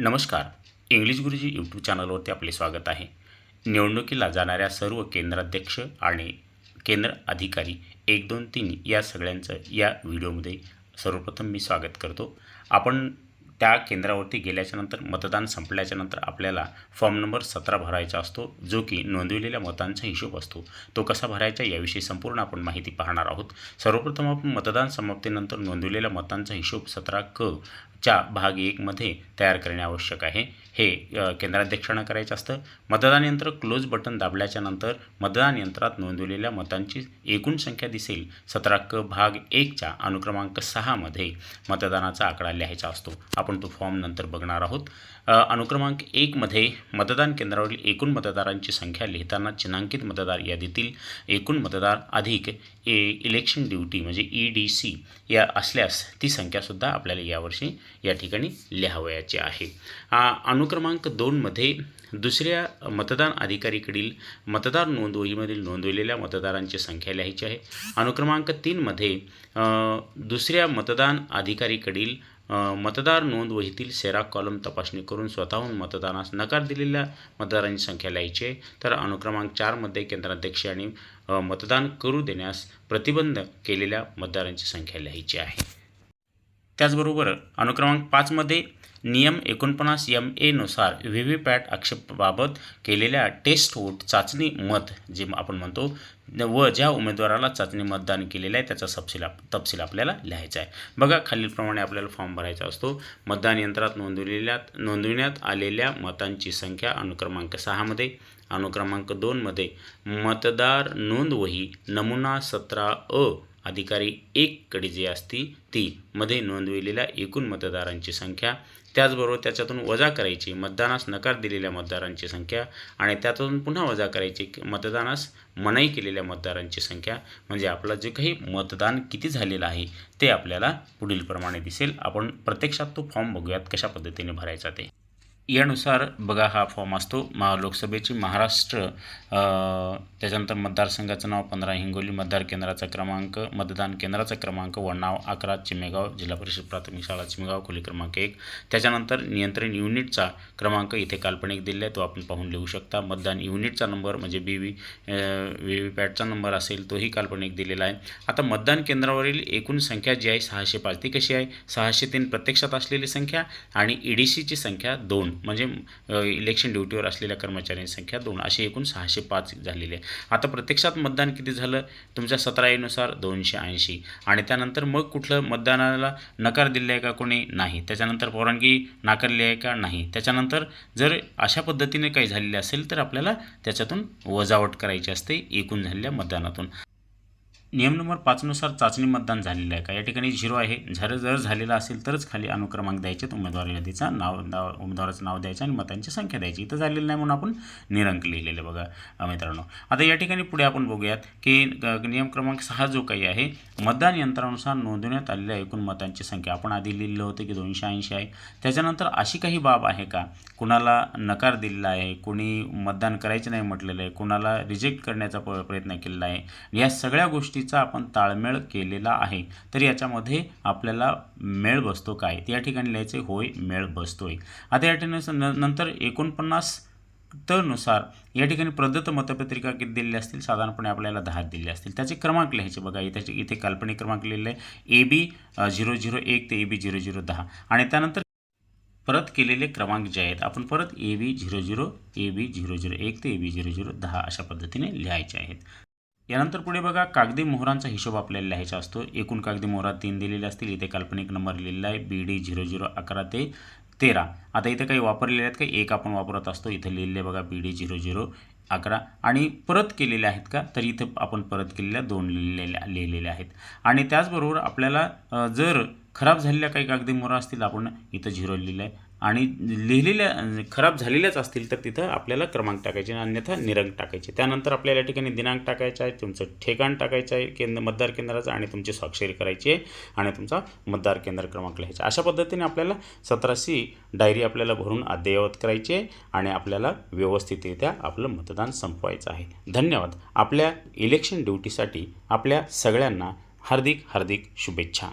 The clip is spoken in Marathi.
नमस्कार. इंग्लिश गुरुजी यूट्यूब चॅनलवरती आपले स्वागत आहे. निवडणुकीला जाणाऱ्या सर्व केंद्राध्यक्ष आणि केंद्र अधिकारी एक दोन तीन या सगळ्यांचं या व्हिडिओमध्ये सर्वप्रथम मी स्वागत करतो. आपण त्या केंद्रावरती गेल्याच्यानंतर मतदान संपल्याच्यानंतर आपल्याला फॉर्म नंबर सतरा भरायचा असतो जो की नोंदवलेल्या मतांचा हिशोब असतो. तो कसा भरायचा याविषयी संपूर्ण आपण माहिती पाहणार आहोत. सर्वप्रथम आपण मतदान समाप्तीनंतर नोंदवलेल्या मतांचा हिशोब सतरा क च्या भाग एकमध्ये तयार करणे आवश्यक आहे. हे केंद्राध्यक्षांना करायचं असतं. मतदान यंत्र क्लोज बटन दाबल्याच्या नंतर मतदान यंत्रात नोंदवलेल्या मतांची एकूण संख्या दिसेल. सतरा क भाग एकच्या अनुक्रमांक सहामध्ये मतदानाचा आकडा लिहायचा असतो. आपण तो फॉर्म नंतर बघणार आहोत. अनुक्रमांक एकमध्ये मतदान केंद्रावरील एकूण मतदारांची संख्या लिहिताना चिन्हांकित मतदार यादीतील एकूण मतदार अधिक ए इलेक्शन ड्युटी म्हणजे ई डी सी या असल्यास ती संख्यासुद्धा आपल्याला यावर्षी या ठिकाणी लिहावयाचे आहे. अनुक्रमांक दोनमध्ये दुसऱ्या मतदान अधिकारीकडील मतदार नोंदवहीमधील नोंदवलेल्या मतदारांची संख्या लिहायची आहे. अनुक्रमांक तीनमध्ये दुसऱ्या मतदान अधिकारीकडील मतदार नोंदवहीतील सेरा कॉलम तपासणी करून स्वतःहून मतदानास नकार दिलेल्या मतदारांची संख्या लिहायची आहे. तर अनुक्रमांक चारमध्ये केंद्राध्यक्ष आणि मतदान करू देण्यास प्रतिबंध केलेल्या मतदारांची संख्या लिहायची आहे. त्याचबरोबर अनुक्रमांक पाचमध्ये नियम एकोणपन्नास एम एनुसार व्ही व्ही पॅट आक्षेपाबाबत केलेल्या टेस्ट वोट चाचणी मत जे आपण म्हणतो व ज्या उमेदवाराला चाचणी मतदान केलेलं आहे त्याचा तपशील आप तपशील आपल्याला लिहायचा आहे. बघा खालीलप्रमाणे आपल्याला फॉर्म भरायचा असतो. मतदान यंत्रात नोंदवलेल्या नोंदविण्यात आलेल्या मतांची संख्या अनुक्रमांक सहामध्ये अनुक्रमांक दोनमध्ये मतदार नोंदवही नमुना सतरा अ अधिकारी एककडे जी असती ती मध्ये नोंदविलेल्या एकूण मतदारांची संख्या त्याचबरोबर त्याच्यातून वजा करायची मतदानास नकार दिलेल्या मतदारांची संख्या आणि त्यातून पुन्हा वजा करायची मतदानास मनाई केलेल्या मतदारांची संख्या. म्हणजे आपलं जे काही मतदान किती झालेलं आहे ते आपल्याला पुढीलप्रमाणे दिसेल. आपण प्रत्यक्षात तो फॉर्म बघूयात कशा पद्धतीने भरायचा ते. यानुसार बघा हा फॉर्म असतो. मा लोकसभेची महाराष्ट्र त्याच्यानंतर मतदारसंघाचं नाव पंधरा हिंगोली मतदार केंद्राचा क्रमांक मतदान केंद्राचा क्रमांक व नाव अकरा चिमेगाव जिल्हा परिषद प्राथमिक शाळा चिमेगाव खोली क्रमांक एक. त्याच्यानंतर नियंत्रण युनिटचा क्रमांक इथे काल्पनिक दिलेला आहे तो आपण पाहून लिहू शकता. मतदान युनिटचा नंबर म्हणजे बी व्ही व्ही व्ही पॅटचा नंबर असेल तोही काल्पनिक दिलेला आहे. आता मतदान केंद्रावरील एकूण संख्या जी आहे सहाशे पाच. ती कशी आहे? सहाशे तीन प्रत्यक्षात असलेली संख्या आणि ई डी सीची संख्या दोन. म्हणजे इलेक्शन ड्युटीवर असलेल्या कर्मचाऱ्यांची संख्या दोन असे एकूण सहाशे पाच झालेली आहे. आता प्रत्यक्षात मतदान किती झालं? तुमच्या सतराईनुसार दोनशे ऐंशी. आणि त्यानंतर मग कुठलं मतदानाला नकार दिले आहे का कोणी? नाही. त्याच्यानंतर परवानगी नाकारली आहे का? नाही. त्याच्यानंतर जर अशा पद्धतीने काही झालेले असेल तर आपल्याला त्याच्यातून वजावट करायची असते एकूण झालेल्या मतदानातून. नियम नंबर पाचनुसार चाचणी मतदान झालेलं आहे का? या ठिकाणी झिरो आहे. झर जर झालेलं असेल तरच खाली अनुक्रमांक द्यायचे उमेदवार यादीचा नाव उमेदवाराचं नाव द्यायचं आणि मतांची संख्या द्यायची. इथं झालेलं नाही म्हणून आपण निरंक लिहिलेलं बघा मित्रांनो. आता या ठिकाणी पुढे आपण बघूयात की ग- नियम क्रमांक सहा जो काही आहे मतदान यंत्रानुसार नोंदवण्यात आलेल्या एकूण मतांची संख्या. आपण आधी लिहिलं होतं की दोनशे ऐंशी आहे. त्याच्यानंतर अशी काही बाब आहे का? कुणाला नकार दिलेला आहे कोणी मतदान करायचं नाही म्हटलेलं आहे कुणाला रिजेक्ट करण्याचा प प्रयत्न केलेला आहे. या सगळ्या गोष्टी गोष्टीचा आपण ताळमेळ केलेला आहे. तर याच्यामध्ये आपल्याला मेळ बसतो काय? त्या ठिकाणी लिहायचे होय मेळ बसतोय. आता या ठिकाणी नंतर एकोणपन्नासनुसार या ठिकाणी प्रदत्त मतपत्रिका किती दिलेल्या असतील? साधारणपणे आपल्याला दहा दिलेले असतील. त्याचे क्रमांक लिहायचे बघा. इथे इथे काल्पनिक क्रमांक लिहिलेले आहे. ए बी झिरो झिरो एक ते ए बी झिरो झिरो दहा. आणि त्यानंतर परत केलेले क्रमांक जे आहेत आपण परत A B zero zero A B zero zero एक ते ए बी झिरो झिरो दहा अशा पद्धतीने लिहायचे आहेत. यानंतर पुढे बघा कागदी मोहरांचा हिशोब आपल्याला लिहायचा असतो. एकूण कागदी मोहरा तीन दिलेले असतील. इथे काल्पनिक नंबर लिहिलेला आहे. बी डी झिरो झिरो अकरा ते तेरा. आता इथे काही वापरलेले आहेत का? एक आपण वापरत असतो. इथे लिहिलेले बघा बी डी झिरो झिरो अकरा. आणि परत केलेले आहेत का? तर इथं आपण परत केलेल्या दोन लिहिलेल्या लिहिलेल्या आहेत. आणि त्याचबरोबर आपल्याला जर खराब झालेल्या काही कागदी मोहरा असतील आपण इथं झिरो लिहिलं आहे. आणि लिहिलेल्या खराब झालेल्याच असतील तर तिथं आपल्याला क्रमांक टाकायचे अन्यथा निरंक टाकायचे. त्यानंतर आपल्याला या ठिकाणी दिनांक टाकायचा आहे तुमचं ठिकाण टाकायचं आहे केंद्र मतदार केंद्राचं आणि तुमची स्वाक्षरी करायची आहे आणि तुमचा मतदार केंद्र क्रमांक लिहायचा. अशा पद्धतीने आपल्याला सतराशी डायरी आपल्याला भरून अद्ययावत करायची आहे आणि आपल्याला व्यवस्थितरित्या आपलं मतदान संपवायचं आहे. धन्यवाद. आपल्या इलेक्शन ड्युटीसाठी आपल्या सगळ्यांना हार्दिक हार्दिक शुभेच्छा.